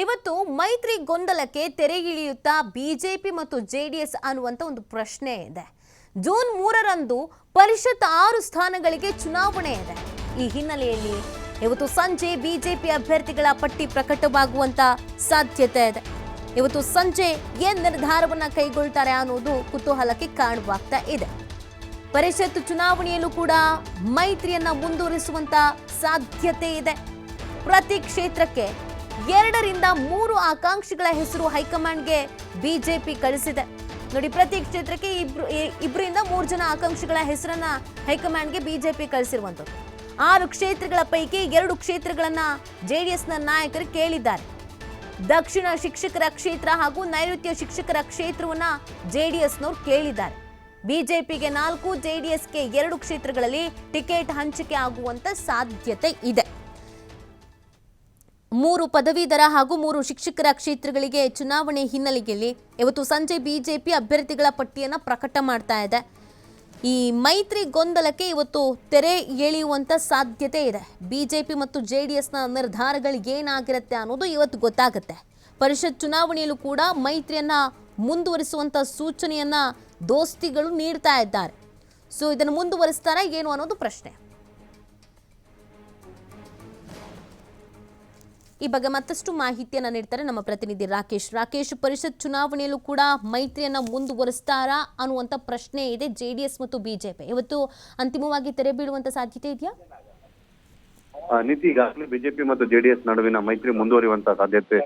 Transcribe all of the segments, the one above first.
ಇವತ್ತು ಮೈತ್ರಿ ಗೊಂದಲಕ್ಕೆ ತೆರೆಗಿಳಿಯುತ್ತಾ ಬಿಜೆಪಿ ಮತ್ತು ಜೆಡಿಎಸ್ ಅನ್ನುವಂತ ಒಂದು ಪ್ರಶ್ನೆ ಇದೆ. ಜೂನ್ ಮೂರರಂದು ಪರಿಷತ್ ಆರು ಸ್ಥಾನಗಳಿಗೆ ಚುನಾವಣೆ ಇದೆ. ಈ ಹಿನ್ನೆಲೆಯಲ್ಲಿ ಇವತ್ತು ಸಂಜೆ ಬಿಜೆಪಿ ಅಭ್ಯರ್ಥಿಗಳ ಪಟ್ಟಿ ಪ್ರಕಟವಾಗುವಂತ ಸಾಧ್ಯತೆ ಇದೆ. ಇವತ್ತು ಸಂಜೆ ಏನ್ ನಿರ್ಧಾರವನ್ನ ಕೈಗೊಳ್ತಾರೆ ಅನ್ನೋದು ಕುತೂಹಲಕ್ಕೆ ಕಾರಣವಾಗ್ತಾ ಇದೆ. ಪರಿಷತ್ ಚುನಾವಣೆಯಲ್ಲೂ ಕೂಡ ಮೈತ್ರಿಯನ್ನ ಮುಂದುವರಿಸುವಂತ ಸಾಧ್ಯತೆ ಇದೆ. ಪ್ರತಿ ಕ್ಷೇತ್ರಕ್ಕೆ ಎರಡರಿಂದ ಮೂರು ಆಕಾಂಕ್ಷಿಗಳ ಹೆಸರು ಹೈಕಮಾಂಡ್ಗೆ ಬಿಜೆಪಿ ಕಳಿಸಿದೆ. ನೋಡಿ ಪ್ರತಿ ಕ್ಷೇತ್ರಕ್ಕೆ ಇಬ್ರು ಇಬ್ಬರಿಂದ ಮೂರು ಜನ ಆಕಾಂಕ್ಷಿಗಳ ಹೆಸರನ್ನ ಹೈಕಮಾಂಡ್ಗೆ ಬಿಜೆಪಿ ಕಳಿಸಿರುವಂಥದ್ದು. ಆರು ಕ್ಷೇತ್ರಗಳ ಪೈಕಿ ಎರಡು ಕ್ಷೇತ್ರಗಳನ್ನ ಜೆಡಿಎಸ್ನ ನಾಯಕರು ಕೇಳಿದ್ದಾರೆ. ದಕ್ಷಿಣ ಶಿಕ್ಷಕರ ಕ್ಷೇತ್ರ ಹಾಗೂ ನೈಋತ್ಯ ಶಿಕ್ಷಕರ ಕ್ಷೇತ್ರವನ್ನ ಜೆಡಿಎಸ್ನವ್ರು ಕೇಳಿದ್ದಾರೆ. ಬಿಜೆಪಿಗೆ ನಾಲ್ಕು, ಜೆಡಿಎಸ್ಗೆ ಎರಡು ಕ್ಷೇತ್ರಗಳಲ್ಲಿ ಟಿಕೆಟ್ ಹಂಚಿಕೆ ಆಗುವಂತ ಸಾಧ್ಯತೆ ಇದೆ. ಮೂರು ಪದವೀಧರ ಹಾಗೂ ಮೂರು ಶಿಕ್ಷಕರ ಕ್ಷೇತ್ರಗಳಿಗೆ ಚುನಾವಣೆ ಹಿನ್ನೆಲೆಯಲ್ಲಿ ಇವತ್ತು ಸಂಜೆ ಬಿಜೆಪಿ ಅಭ್ಯರ್ಥಿಗಳ ಪಟ್ಟಿಯನ್ನು ಪ್ರಕಟ ಮಾಡ್ತಾ ಇದೆ. ಈ ಮೈತ್ರಿ ಗೊಂದಲಕ್ಕೆ ಇವತ್ತು ತೆರೆ ಎಳೆಯುವಂತ ಸಾಧ್ಯತೆ ಇದೆ. ಬಿಜೆಪಿ ಮತ್ತು ಜೆ ಡಿ ಎಸ್ನ ನಿರ್ಧಾರಗಳು ಏನಾಗಿರುತ್ತೆ ಅನ್ನೋದು ಇವತ್ತು ಗೊತ್ತಾಗುತ್ತೆ. ಪರಿಷತ್ ಚುನಾವಣೆಯಲ್ಲೂ ಕೂಡ ಮೈತ್ರಿಯನ್ನ ಮುಂದುವರಿಸುವಂತ ಸೂಚನೆಯನ್ನ ದೋಸ್ತಿಗಳು ನೀಡ್ತಾ ಇದ್ದಾರೆ. ಸೊ ಇದನ್ನು ಮುಂದುವರಿಸ್ತಾರಾ ಏನು ಅನ್ನೋದು ಪ್ರಶ್ನೆ. ಈ ಬಗ್ಗೆ ಮತ್ತಷ್ಟು ಮಾಹಿತಿಯನ್ನು ನೀಡ್ತಾರೆ ನಮ್ಮ ಪ್ರತಿನಿಧಿ ರಾಕೇಶ್. ರಾಕೇಶ್, ಪರಿಷತ್ ಚುನಾವಣೆಯಲ್ಲೂ ಕೂಡ ಮೈತ್ರಿಯನ್ನು ಮುಂದುವರಿಸ್ತಾರಾ ಅನ್ನುವಂಥ ಪ್ರಶ್ನೆ ಇದೆ ಜೆಡಿಎಸ್ ಮತ್ತು ಬಿಜೆಪಿ ಇವತ್ತು ಅಂತಿಮವಾಗಿ ತೆರೆ ಬೀಳುವಂತ ಸಾಧ್ಯತೆ ಇದೆಯಾ? ನೀತಿ ಈಗಾಗಲೇ ಬಿಜೆಪಿ ಮತ್ತು ಜೆಡಿಎಸ್ ನಡುವಿನ ಮೈತ್ರಿ ಮುಂದುವರಿಯುವಂತಹ ಸಾಧ್ಯತೆ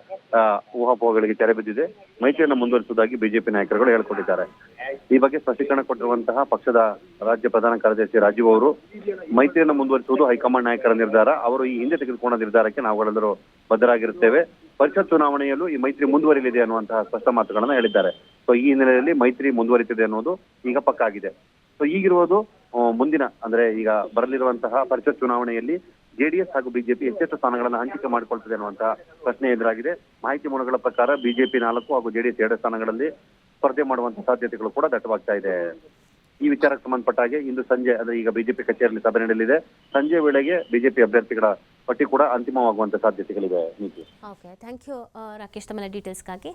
ಊಹಾಪೋಹಗಳಿಗೆ ತೆರೆ ಬಿದ್ದಿದೆ. ಮೈತ್ರಿಯನ್ನು ಮುಂದುವರಿಸುವುದಾಗಿ ಬಿಜೆಪಿ ನಾಯಕರುಗಳು ಹೇಳಿಕೊಂಡಿದ್ದಾರೆ. ಈ ಬಗ್ಗೆ ಸ್ಪಷ್ಟೀಕರಣ ಕೊಟ್ಟಿರುವಂತಹ ಪಕ್ಷದ ರಾಜ್ಯ ಪ್ರಧಾನ ಕಾರ್ಯದರ್ಶಿ ರಾಜೀವ್ ಅವರು, ಮೈತ್ರಿಯನ್ನು ಮುಂದುವರಿಸುವುದು ಹೈಕಮಾಂಡ್ ನಾಯಕರ ನಿರ್ಧಾರ. ಅವರು ಈ ಹಿಂದೆ ತೆಗೆದುಕೊಂಡ ನಿರ್ಧಾರಕ್ಕೆ ನಾವುಗಳೆಲ್ಲರೂ ಬದ್ಧರಾಗಿರುತ್ತೇವೆ. ಪರಿಷತ್ ಚುನಾವಣೆಯಲ್ಲೂ ಈ ಮೈತ್ರಿ ಮುಂದುವರಿಯಲಿದೆ ಅನ್ನುವಂತಹ ಸ್ಪಷ್ಟ ಮಾತುಗಳನ್ನ ಹೇಳಿದ್ದಾರೆ. ಸೊ ಈ ಹಿನ್ನೆಲೆಯಲ್ಲಿ ಮೈತ್ರಿ ಮುಂದುವರಿತಿದೆ ಅನ್ನೋದು ಈಗ ಪಕ್ಕ ಆಗಿದೆ. ಸೊ ಈಗಿರುವುದು ಮುಂದಿನ, ಅಂದ್ರೆ ಈಗ ಬರಲಿರುವಂತಹ ಪರಿಷತ್ ಚುನಾವಣೆಯಲ್ಲಿ ಜೆಡಿಎಸ್ ಹಾಗೂ ಬಿಜೆಪಿ ಎಷ್ಟೆಷ್ಟು ಸ್ಥಾನಗಳನ್ನು ಹಂಚಿಕೆ ಮಾಡಿಕೊಳ್ತದೆ ಅನ್ನುವಂತಹ ಪ್ರಶ್ನೆ ಎದುರಾಗಿದೆ. ಮಾಹಿತಿ ಮೂಲಗಳ ಪ್ರಕಾರ ಬಿಜೆಪಿ ನಾಲ್ಕು ಹಾಗೂ ಜೆಡಿಎಸ್ ಎರಡು ಸ್ಥಾನಗಳಲ್ಲಿ ಸ್ಪರ್ಧೆ ಮಾಡುವಂತಹ ಸಾಧ್ಯತೆಗಳು ಕೂಡ ದಟ್ಟವಾಗ್ತಾ ಇದೆ. ಈ ವಿಚಾರಕ್ಕೆ ಸಂಬಂಧಪಟ್ಟ ಹಾಗೆ ಇಂದು ಸಂಜೆ, ಅಂದ್ರೆ ಈಗ ಬಿಜೆಪಿ ಕಚೇರಿಯಲ್ಲಿ ಸಭೆ ನಡೆಯಲಿದೆ. ಸಂಜೆ ವೇಳೆಗೆ ಬಿಜೆಪಿ ಅಭ್ಯರ್ಥಿಗಳ ಪಟ್ಟಿ ಕೂಡ ಅಂತಿಮವಾಗುವಂತ ಸಾಧ್ಯತೆಗಳಿವೆ ಓಕೆ ಥ್ಯಾಂಕ್ ಯು ರಾಕೇಶ್ ತಮ್ಮ ಡೀಟೇಲ್ಸ್ಗಾಗಿ